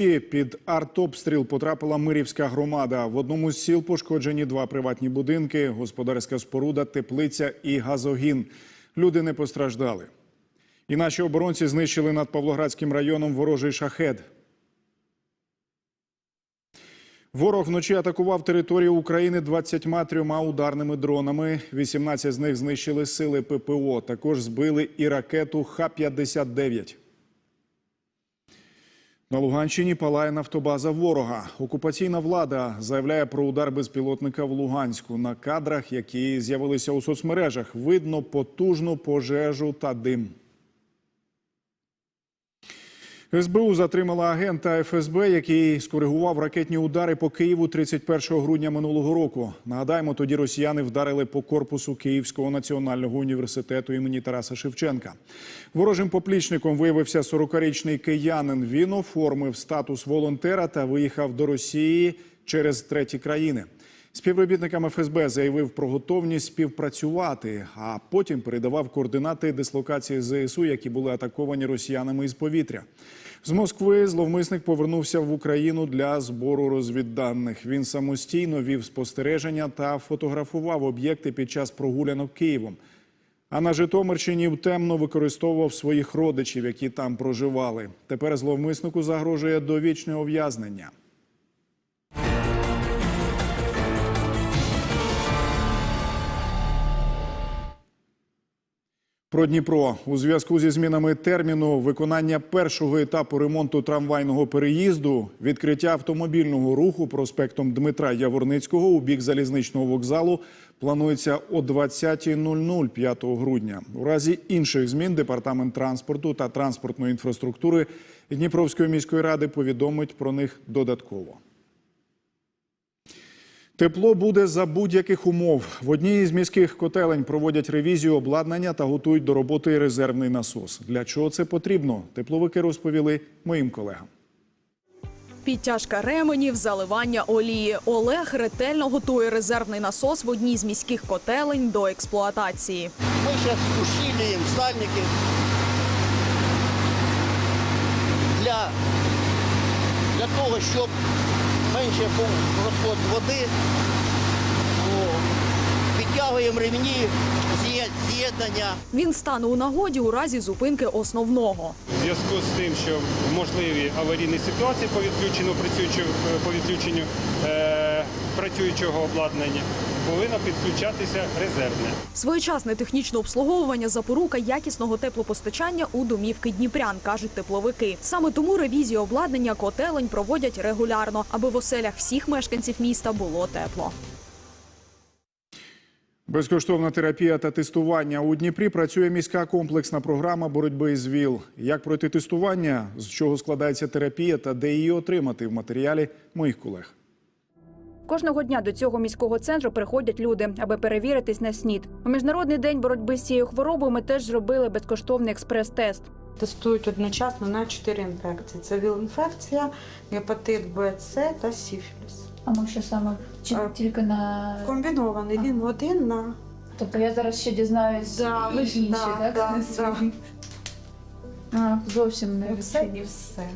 Під артобстріл потрапила Мирівська громада. В одному з сіл пошкоджені два приватні будинки, господарська споруда, теплиця і газогін. Люди не постраждали. І наші оборонці знищили над Павлоградським районом ворожий шахед. Ворог вночі атакував територію України 23 ударними дронами. 18 з них знищили сили ППО. Також збили і ракету Х-59. На Луганщині палає нафтобаза ворога. Окупаційна влада заявляє про удар безпілотника в Луганську. На кадрах, які з'явилися у соцмережах, видно потужну пожежу та дим. СБУ затримала агента ФСБ, який скоригував ракетні удари по Києву 31 грудня минулого року. Нагадаємо, тоді росіяни вдарили по корпусу Київського національного університету імені Тараса Шевченка. Ворожим поплічником виявився 40-річний киянин. Він оформив статус волонтера та виїхав до Росії через треті країни. Співробітникам ФСБ заявив про готовність співпрацювати, а потім передавав координати дислокації ЗСУ, які були атаковані росіянами із повітря. З Москви зловмисник повернувся в Україну для збору розвідданих. Він самостійно вів спостереження та фотографував об'єкти під час прогулянок Києвом. А на Житомирщині темно використовував своїх родичів, які там проживали. Тепер зловмиснику загрожує довічне ув'язнення. Про Дніпро у зв'язку зі змінами терміну виконання першого етапу ремонту трамвайного переїзду, відкриття автомобільного руху проспектом Дмитра Яворницького у бік залізничного вокзалу планується о 20.00 5 грудня. У разі інших змін департамент транспорту та транспортної інфраструктури Дніпровської міської ради повідомить про них додатково. Тепло буде за будь-яких умов. В одній із міських котелень проводять ревізію обладнання та готують до роботи резервний насос. Для чого це потрібно? Тепловики розповіли моїм колегам. Підтяжка ременів, заливання олії. Олег ретельно готує резервний насос в одній з міських котелень до експлуатації. Мы сейчас усилием сальники для, для того, щоб менше був розход води. Підтягуємо ремні, з'єднання. Він стане у нагоді у разі зупинки основного. У зв'язку з тим, що можливі аварійні ситуації по відключенню по відключенню е, працюючого обладнання, повинно підключатися резервне. Своєчасне технічне обслуговування запорука якісного теплопостачання у домівки Дніпрян, кажуть тепловики. Саме тому ревізію обладнання котелень проводять регулярно, аби в оселях всіх мешканців міста було тепло. Безкоштовна терапія та тестування у Дніпрі працює міська комплексна програма боротьби з ВІЛ. Як пройти тестування, з чого складається терапія та де її отримати в матеріалі моїх колег. Кожного дня до цього міського центру приходять люди, аби перевіритись на СНІД. У міжнародний день боротьби з цією хворобою ми теж зробили безкоштовний експрес-тест. Тестують одночасно на чотири інфекції: це ВІЛ-інфекція, гепатит Б, С та сіфіліс. А ми що саме чи А, тільки на Комбінований він один на тобто я зараз ще дізнаюсь Да, і інші, да, так? да, свої? А, зовсім не все і все.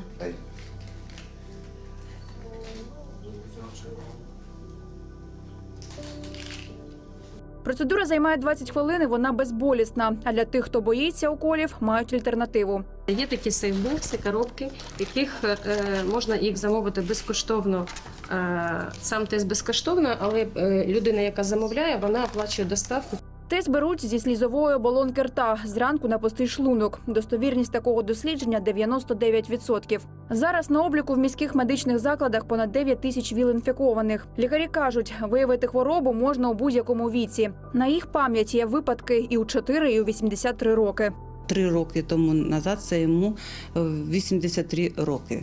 Процедура займає 20 хвилин. і Вона безболісна. А для тих, хто боїться уколів, мають альтернативу. Є такі сейфбокси, коробки, яких е, можна їх замовити безкоштовно. Е, сам тест безкоштовно, але е, людина, яка замовляє, вона оплачує доставку. Тест беруть зі слізової оболонки рта зранку на пустий шлунок. Достовірність такого дослідження 99%. Зараз на обліку в міських медичних закладах понад 9 тисяч віл-інфікованих. Лікарі кажуть, виявити хворобу можна у будь-якому віці. На їх пам'яті є випадки і у 4, і у 83 роки. Три роки тому назад це йому е, 83 роки.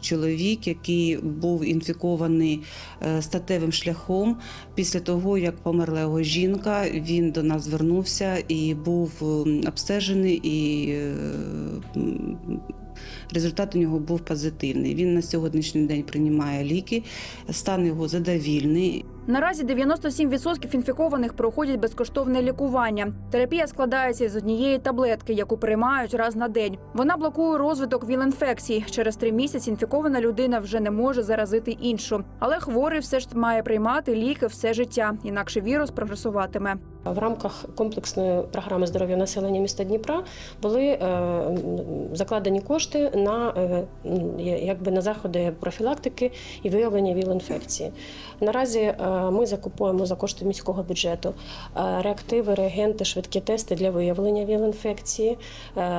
Чоловік, який був інфікований е, статевим шляхом. Після того, як померла його жінка, він до нас звернувся і був обстежений, і е, результат у нього був позитивний. Він на сьогоднішній день приймає ліки, стан його задовільний. Наразі 97% інфікованих проходять безкоштовне лікування. Терапія складається з однієї таблетки, яку приймають раз на день. Вона блокує розвиток ВІЛ-інфекцій. Через три місяці інфікована людина вже не може заразити іншу. Але хворий все ж має приймати ліки все життя, інакше вірус прогресуватиме. В рамках комплексної програми здоров'я населення міста Дніпра були е, закладені кошти на, е, якби на заходи профілактики і виявлення ВІЛ-інфекції. Наразі е, ми закупуємо за кошти міського бюджету реактиви, реагенти, швидкі тести для виявлення ВІЛ-інфекції,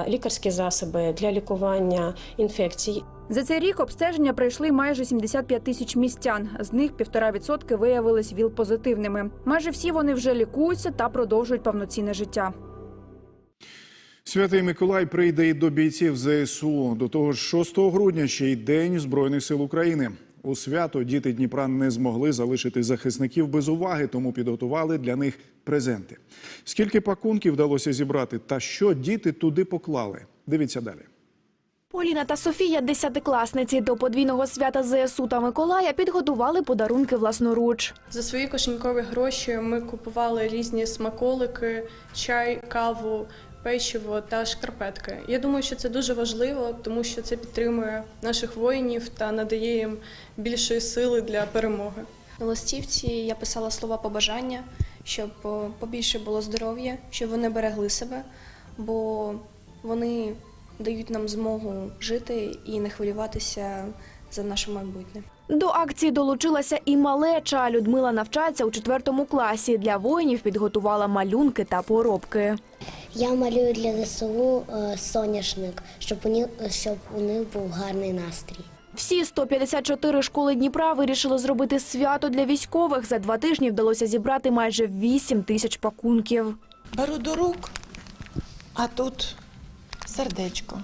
лікарські засоби для лікування інфекцій. За цей рік обстеження пройшли майже 75 тисяч містян. З них півтора відсотки виявились ВІЛ-позитивними. Майже всі вони вже лікуються та продовжують повноцінне життя. Святий Миколай прийде і до бійців ЗСУ. До того ж, 6 грудня ще й День Збройних сил України. У свято діти Дніпра не змогли залишити захисників без уваги, тому підготували для них презенти. Скільки пакунків вдалося зібрати та що діти туди поклали? Дивіться далі. Поліна та Софія, десятикласниці, до подвійного свята ЗСУ та Миколая підготували подарунки власноруч. За свої кошенькові гроші ми купували різні смаколики, чай, каву, печиво та шкарпетки. Я думаю, що це дуже важливо, тому що це підтримує наших воїнів та надає їм більшої сили для перемоги. На листівці я писала слова побажання, щоб о, побільше було здоров'я, щоб вони берегли себе, бо вони дають нам змогу жити і не хвилюватися за наше майбутнє. До акції долучилася і малеча. Людмила навчається у четвертому класі. Для воїнів підготувала малюнки та поробки. Я малюю для ЗСУ е, соняшник, щоб у них, щоб у них був гарний настрій. Всі 154 школи Дніпра вирішили зробити свято для військових. За два тижні вдалося зібрати майже 8 тисяч пакунків. Беру до рук, а тут сердечко.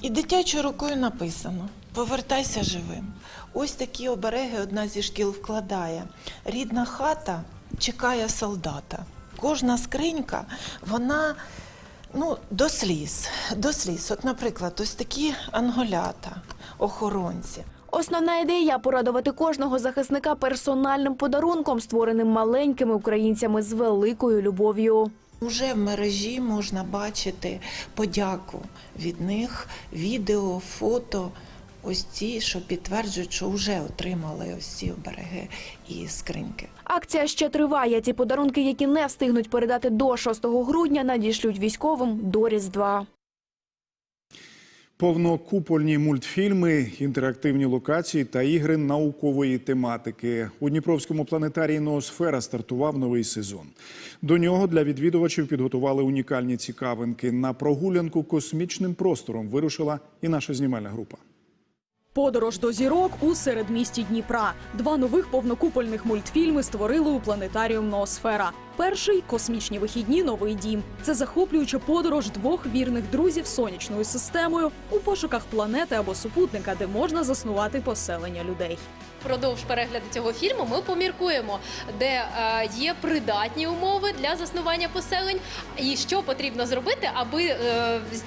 І дитячою рукою написано: Повертайся живим. Ось такі обереги одна зі шкіл вкладає. Рідна хата чекає солдата. Кожна скринька, вона ну, до сліз. До сліз. От, наприклад, ось такі анголята, охоронці. Основна ідея порадувати кожного захисника персональним подарунком, створеним маленькими українцями з великою любов'ю. Уже в мережі можна бачити подяку від них, відео, фото. Ось ті, що підтверджують, що вже отримали ось ці обереги і скриньки. Акція ще триває. Ці подарунки, які не встигнуть передати до 6 грудня, надішлють військовим до Різдва. Повнокупольні мультфільми, інтерактивні локації та ігри наукової тематики. У Дніпровському планетарії Ноосфера стартував новий сезон. До нього для відвідувачів підготували унікальні цікавинки. На прогулянку космічним простором вирушила і наша знімальна група. Подорож до зірок у середмісті Дніпра. Два нових повнокупольних мультфільми створили у планетаріум Ноосфера. Перший космічні вихідні новий дім. Це захоплююча подорож двох вірних друзів сонячною системою у пошуках планети або супутника, де можна заснувати поселення людей. Впродовж перегляду цього фільму ми поміркуємо, де е, є придатні умови для заснування поселень, і що потрібно зробити, аби е,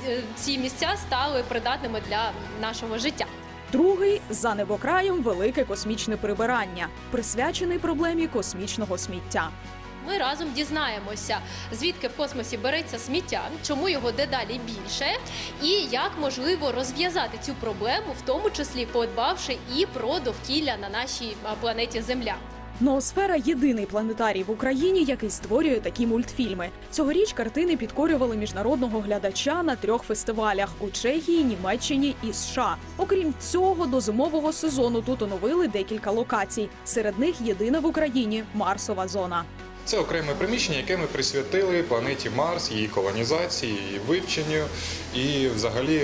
е, ці місця стали придатними для нашого життя. Другий за небокраєм велике космічне прибирання, присвячений проблемі космічного сміття. Ми разом дізнаємося, звідки в космосі береться сміття, чому його дедалі більше, і як можливо розв'язати цю проблему, в тому числі подбавши і про довкілля на нашій планеті Земля. Ноосфера єдиний планетарій в Україні, який створює такі мультфільми. Цьогоріч картини підкорювали міжнародного глядача на трьох фестивалях у Чехії, Німеччині і США. Окрім цього, до зимового сезону тут оновили декілька локацій. Серед них єдина в Україні Марсова зона. Це окреме приміщення, яке ми присвятили планеті Марс, її колонізації, її вивченню і взагалі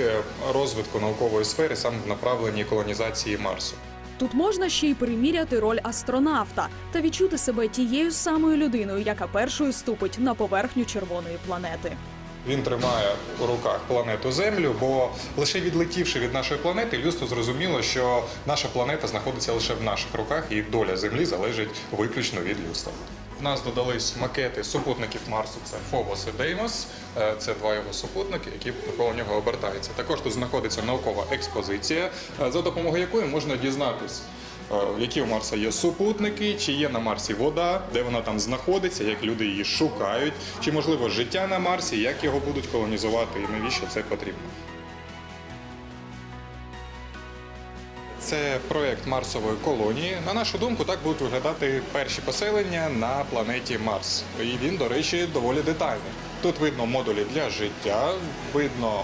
розвитку наукової сфери саме в направленні колонізації Марсу. Тут можна ще й приміряти роль астронавта та відчути себе тією самою людиною, яка першою ступить на поверхню червоної планети. Він тримає у руках планету Землю, бо лише відлетівши від нашої планети, людство зрозуміло, що наша планета знаходиться лише в наших руках, і доля Землі залежить виключно від людства. В нас додались макети супутників Марсу. Це Фобос і Деймос. Е, Це два його супутники, які навколо нього обертаються. Також тут знаходиться наукова експозиція, е, за допомогою якої можна дізнатись е, які у Марса є супутники, чи є на Марсі вода, де вона там знаходиться, як люди її шукають, чи можливо життя на Марсі, як його будуть колонізувати і навіщо це потрібно. Це проєкт Марсової колонії. На нашу думку, так будуть виглядати перші поселення на планеті Марс. І він, до речі, доволі детальний. Тут видно модулі для життя, видно,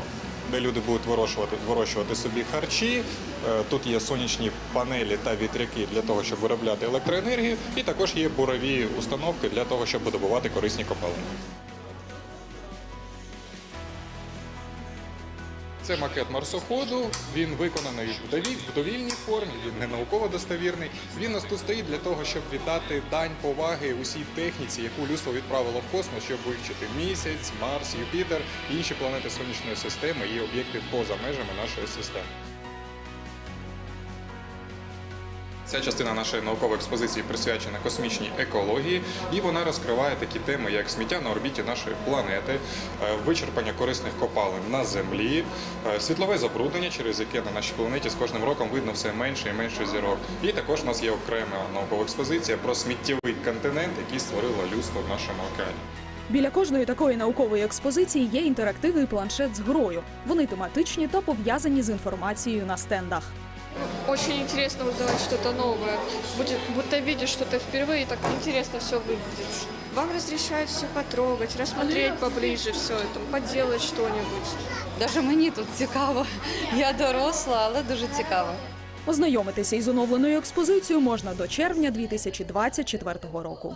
де люди будуть вирощувати, вирощувати собі харчі. Е, Тут є сонячні панелі та вітряки для того, щоб виробляти електроенергію, і також є бурові установки для того, щоб видобувати корисні копалини. Це макет марсоходу. Він виконаний в довільній формі, він не науково достовірний. Він нас тут стоїть для того, щоб віддати дань поваги усій техніці, яку людство відправило в космос, щоб вивчити місяць, Марс, Юпітер, інші планети сонячної системи і об'єкти поза межами нашої системи. Ця частина нашої наукової експозиції присвячена космічній екології, і вона розкриває такі теми, як сміття на орбіті нашої планети, е, вичерпання корисних копалин на землі, е, світлове забруднення, через яке на нашій планеті з кожним роком видно все менше і менше зірок. І також у нас є окрема наукова експозиція про сміттєвий континент, який створило людство в нашому океані. Біля кожної такої наукової експозиції є інтерактивний планшет з грою. Вони тематичні та пов'язані з інформацією на стендах. Очень интересно узнавать что-то новое. Будет, будто видишь что-то впервые, так интересно все выглядит. Вам разрешают все потрогать, рассмотреть поближе все это, поделать что-нибудь. Даже мені тут цікаво. Я доросла, але дуже цікаво. Ознайомитися із оновленою експозицією можна до червня 2024 року.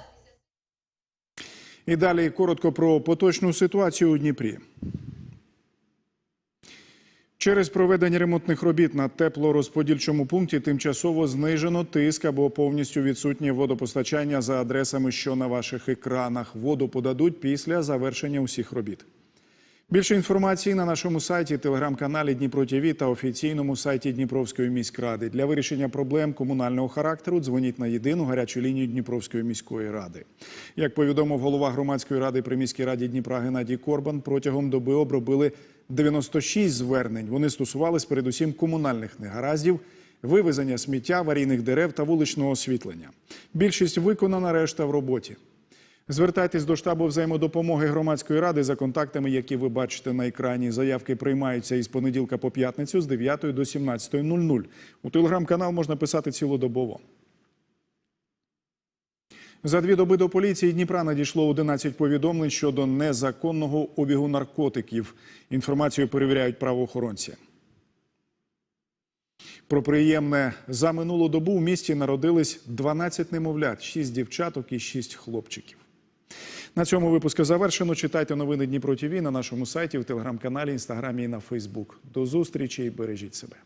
І далі коротко про поточну ситуацію у Дніпрі. Через проведення ремонтних робіт на теплорозподільчому пункті тимчасово знижено тиск або повністю відсутнє водопостачання за адресами, що на ваших екранах. Воду подадуть після завершення усіх робіт. Більше інформації на нашому сайті, телеграм-каналі Дніпро ТІВІ та офіційному сайті Дніпровської міськради. Для вирішення проблем комунального характеру дзвоніть на єдину гарячу лінію Дніпровської міської ради. Як повідомив голова громадської ради при міській раді Дніпра Геннадій Корбан, протягом доби обробили 96 звернень. Вони стосувались передусім комунальних негараздів, вивезення сміття, аварійних дерев та вуличного освітлення. Більшість виконана, решта в роботі. Звертайтесь до штабу взаємодопомоги громадської ради за контактами, які ви бачите на екрані. Заявки приймаються із понеділка по п'ятницю з 9 до 17.00. У телеграм-канал можна писати цілодобово. За дві доби до поліції Дніпра надійшло 11 повідомлень щодо незаконного обігу наркотиків. Інформацію перевіряють правоохоронці. Про приємне за минулу добу у місті народились 12 немовлят, 6 дівчаток і 6 хлопчиків. На цьому випуску завершено. Читайте новини Дніпро ТІВІ на нашому сайті, в телеграм-каналі, інстаграмі і на Фейсбук. До зустрічі і бережіть себе.